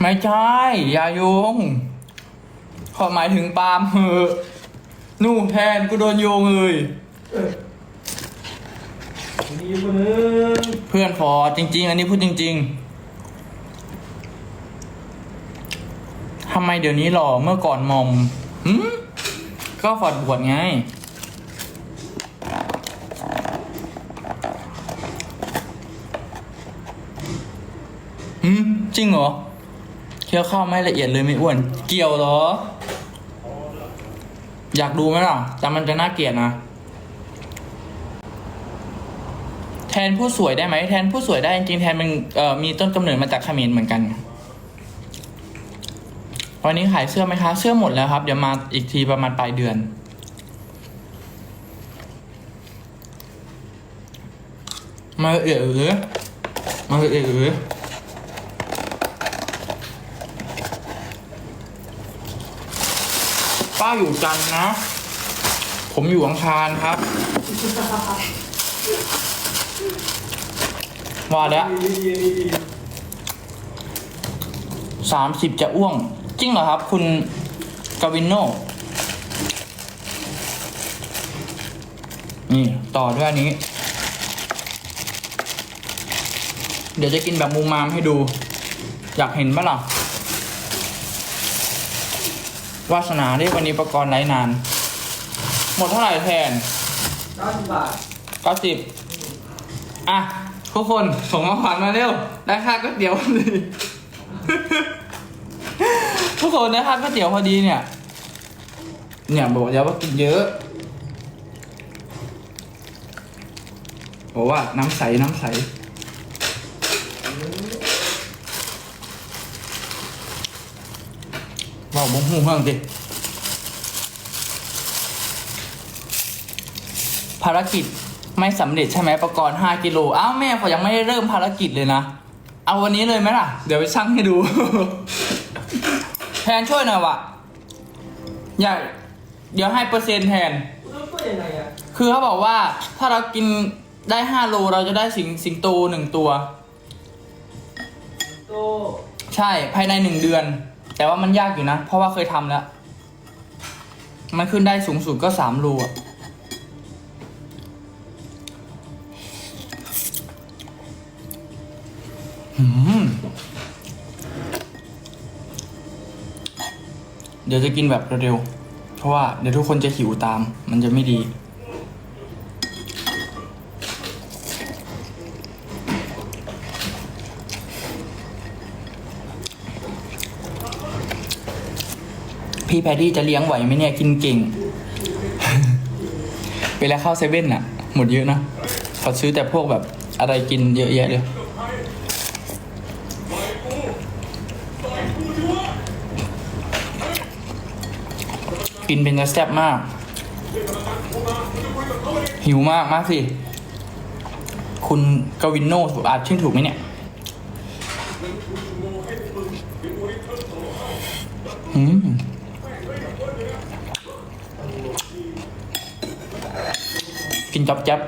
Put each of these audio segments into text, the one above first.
ไม่ใช่อยาโยงขอหมายถึงปาล์มเหอะนู่นแทนกูโดนโยงเลยมีคนนึงเพื่อนฟอร์จริง ๆ อันนี้พูดจริง ๆทำไมเดี๋ยวนี้หล่อเมื่อก่อนมอมหืมก็ฟอดบวชไงหืม จริงเหรอ เคี้ยวข้าวไม่ละเอียดเลยไม่อ้วน เกี่ยวเหรอ อยากดูไหมล่ะ แต่มันจะน่าเกลียดนะ แทนผู้สวยได้ไหม แทนผู้สวยได้จริงแทนมันมีต้นกำเนิดมาจากเขมรเหมือนกันวันนี้ขายเสื้อไหมคะ เสื้อหมดแล้วครับ เดี๋ยวมาอีกทีประมาณปลายเดือน มาเอ๋อหรือมาเอ๋อหรือ ป้าอยู่จันนะ ผมอยู่อังคารครับ ว่าแล้วสามสิบจะอ้วง จริงเหรอครับ คุณกาวินโนนี่ ต่อด้วยอันนี้ เดี๋ยวจะกินแบบมุมมามให้ดู อยากเห็นปะล่ะ วาสนาที่วันนี้ประกรณ์ไร้นาน หมดเท่าไหร่แทนเก้าสิบบาทเก้าสิบอะ ทุกคนส่งมาขวัญมาเร็ว ได้ค่าก๋วยเตี๋ยวพอดี ทุกคนได้ค่าก๋วยเตี๋ยวพอดีเนี่ย เนี่ยบอกแล้วว่ากินเยอะบอกว่าน้ำใสน้ำใส บอกบุ้งหูเฮืองดิภารกิจไม่สำเร็จใช่ไหมประกรณ์5กิโลอ้าวแม่เขายังไม่ได้เริ่มภารกิจเลยนะ เอาวันนี้เลยไหมล่ะ เดี๋ยวไปชั่งให้ดู แทนช่วยหน่อยวะอย่าเดี๋ยวให้เปอร์เซ็นต์แทนเริ่มต้นยังไงอะคือเขาบอกว่าถ้าเรากินได้5โลเราจะได้สิงสิงโตหนึ่งตัวโตใช่ภายในหนึ่งเดือน แต่ว่ามันยากอยู่นะ เพราะว่าเคยทำแล้ว มันขึ้นได้สูงสุดก็สามโลอะเดี๋ยวจะกินแบบเร็วๆ เพราะว่าเดี๋ยวทุกคนจะหิวตาม มันจะไม่ดี พี่แพดดี้จะเลี้ยงไหวไหมเนี่ยกินเก่ง เวลาเข้าเซเว่นอะหมดเยอะนะเขาซื้อแต่พวกแบบอะไรกินเยอะแยะเลยกินเป็นจะแซ่บมาก หิวมากมากสิ คุณกวินโนถูกอาจชื่อถูกไหมเนี่ยอืม กินจับจับ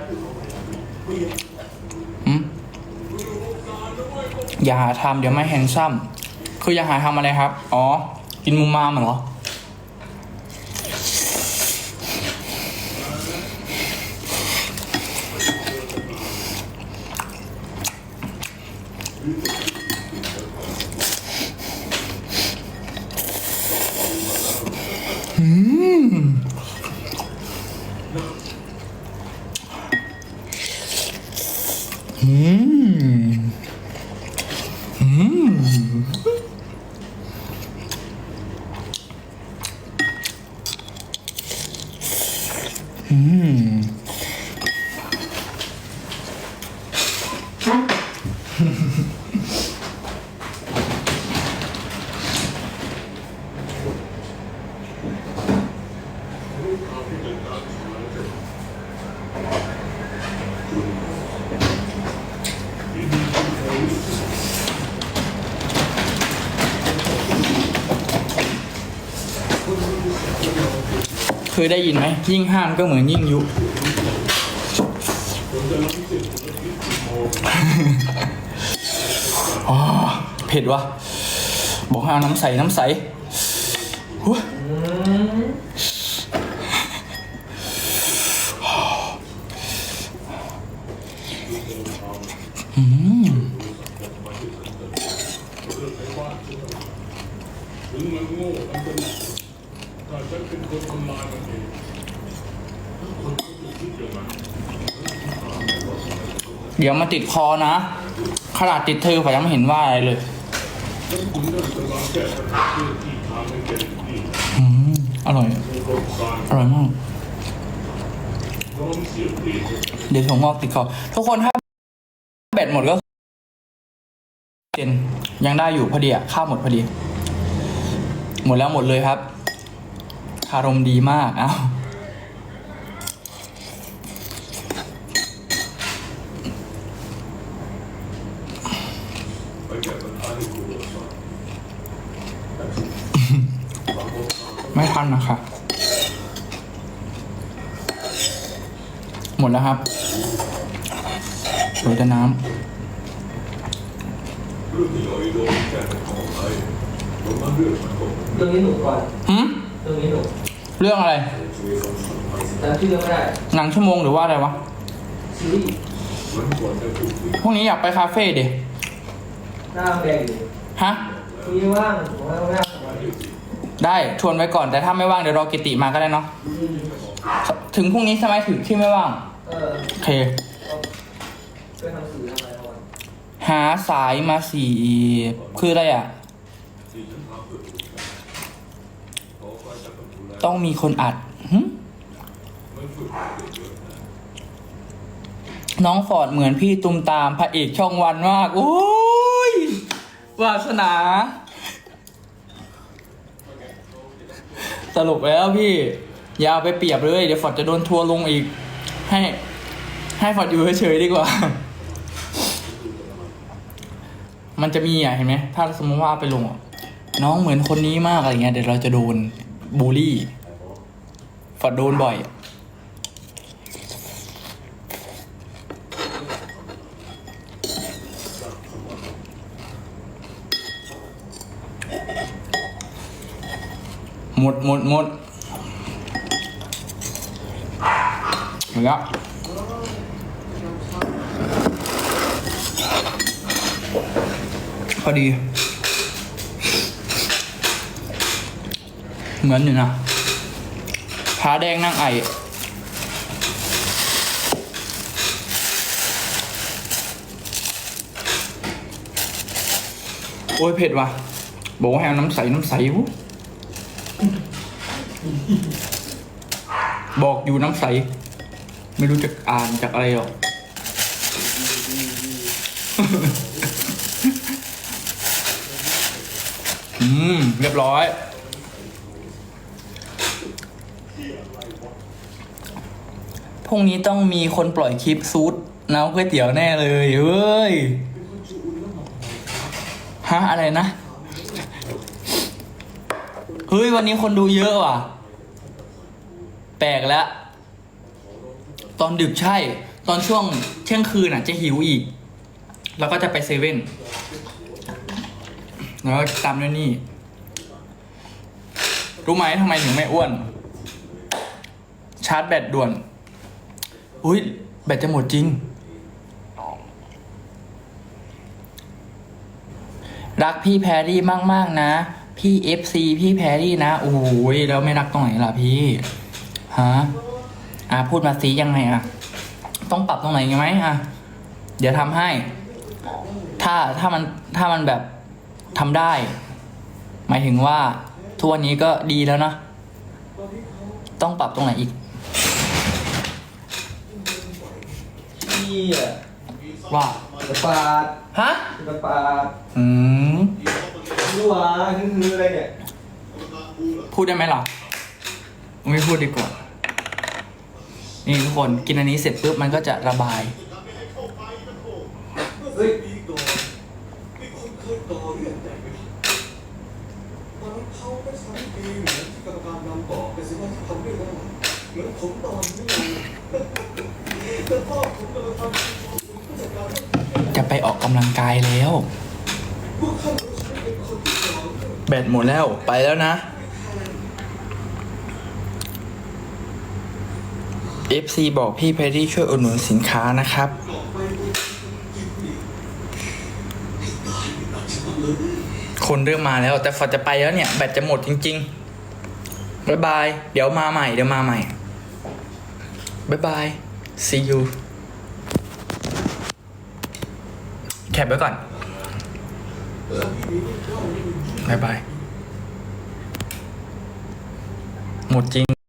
อย่าหาทำเดี๋ยวไม่แฮนซัมคืออย่าหาทำอะไรครับ อ๋อ กินมุมมามเหรออื อื ยได้ยินไหมยิ่งห้ามก็เหมือนยิ่งยุ อ๋อเผ็ดวะบอกให้เอาน้ำใสน้ำใสหุ้ยอืม เป็นถ้าฉันเป็นคนทำลายมันเองคนก็จะคิดอย่างนั้นเดี๋ยวมาติดคอนะขนาดติดเธอผมยังไม่เห็นว่าอะไรเลยฉันคุณนั่นกำลังแก้ปัญหาเพื่อที่ทางให้แกดีอืมอร่อยโครงการอร่อยมากพร้อมเสียเปรียบ เดี๋ยวถั่วงอกติดคอทุกคนถ้าแบตหมดก็เจนยังได้อยู่พอดีอะข้าวหมดพอดี หมดแล้วหมดเลยครับ คารมดีมากเอ้าไปแก้ปัญหาให้คุณด้วยซ้ไม่ทันนะคะหมดแล้วครับเหลือแต่น้ำเรื่องที่ลอยโดนแก้ปัญหาของใครผมมาเรื่องมันก็เรื่องนี้หนูก่อนำหืมเรื่องนี้หนูเรื่องอะไร จำชื่อเรื่องไม่ได้หนังชั่วโมงหรือว่าอะไรวะ ซีรีส์มันควรจะถูกวิพรุ่งนี้อยากไปคาเฟ่ดิหน้าแดงอยู่ฮะ คุยว่างผมว่าว่างได้ชวนไว้ก่อนแต่ถ้าไม่ว่างเดี๋ยวรอกิติมาก็ได้เนาะอืมถึงพรุ่งนี้ใช่ไหมถึงที่ไม่ว่าง เออโอเคเอาไปทำสื่อทำอะไรเอาวันหาสายมาสีคืออะไรอะ ที่ฉันทำเพื่อคุณขอไปจากคุณแล้ว ต้องมีคนอัดน้องฟอร์ดเหมือนพี่ตุมตามพระเอกช่องวันมาก โอ้ยวาสนา สรุปแล้วพี่ อย่าเอาไปเปรียบเลย เดี๋ยวฟอร์ดจะโดนทัวลงอีก ให้ ให้ฟอร์ดอยู่เฉยๆดีกว่า มันจะมีอะเห็นไหม ถ้าสมมติว่าเอาไปลงอะน้องเหมือนคนนี้มากอะไรเงี้ย เดี๋ยวเราจะโดน บูลลี่ฟอดโดนบ่อย หมดหมดหมดหมดแล้วพอดี เหมือนอยู่นะผาแดงนั่งไอโอ้ยเผ็ดว่ะ บอกว่าให้เอาน้ำใส น้ำใสวุบอกอยู่น้ำใส ไม่รู้จะอ่านจากอะไรหรอก อืม เรียบร้อย พรุ่งนี้ต้องมีคนปล่อยคลิปซูดน้ำก๋วยเตี๋ยวแน่เลยเฮ้ย ฮะ อะไรนะ เฮ้ย วันนี้คนดูเยอะว่ะ แปลกแล้ว ตอนดึกใช่ ตอนช่วงเที่ยงคืนอะ จะหิวอีก แล้วก็จะไปเซเว่น แล้วก็ตามด้วยนี่ รู้ไหมทำไมถึงไม่อ้วนาร์จแบตด่วน อุ้ยแบตจะหมดจริง รักพี่แพรรี่มาก ๆ นะ พี่เอฟซีพี่แพรรี่นะ โอ้ยแล้วไม่รักตรงไหนล่ะพี่ ฮะ อะพูดมาซียังไงอะ ต้องปรับตรงไหนไหมอะ เดี๋ยวทำให้ ถ้าถ้ามันถ้ามันแบบทำได้ หมายถึงว่าทุกวันนี้ก็ดีแล้วนะ ต้องปรับตรงไหนอีก ที่อะว่าจะปาดฮะจะปาดอืมรัวคืออะไรเนี่ยพูดได้ไหมล่ะไม่พูดดีกว่า นี่ทุกคนกินอันนี้เสร็จปุ๊บมันก็จะระบายเฮ้ย จะไปออกกำลังกายแล้ว แบตหมดแล้วไปแล้วนะ FC บอกพี่แพรรี่ช่วยอุดหนุนสินค้านะครับ คนเริ่มมาแล้วแต่ฝอจะไปแล้วเนี่ย แบตจะหมดจริงๆ บ๊ายบาย เดี๋ยวมาใหม่ เดี๋ยวมาใหม่ บ๊ายบาย see you แคปไว้ก่อนบายบาย หมดจริง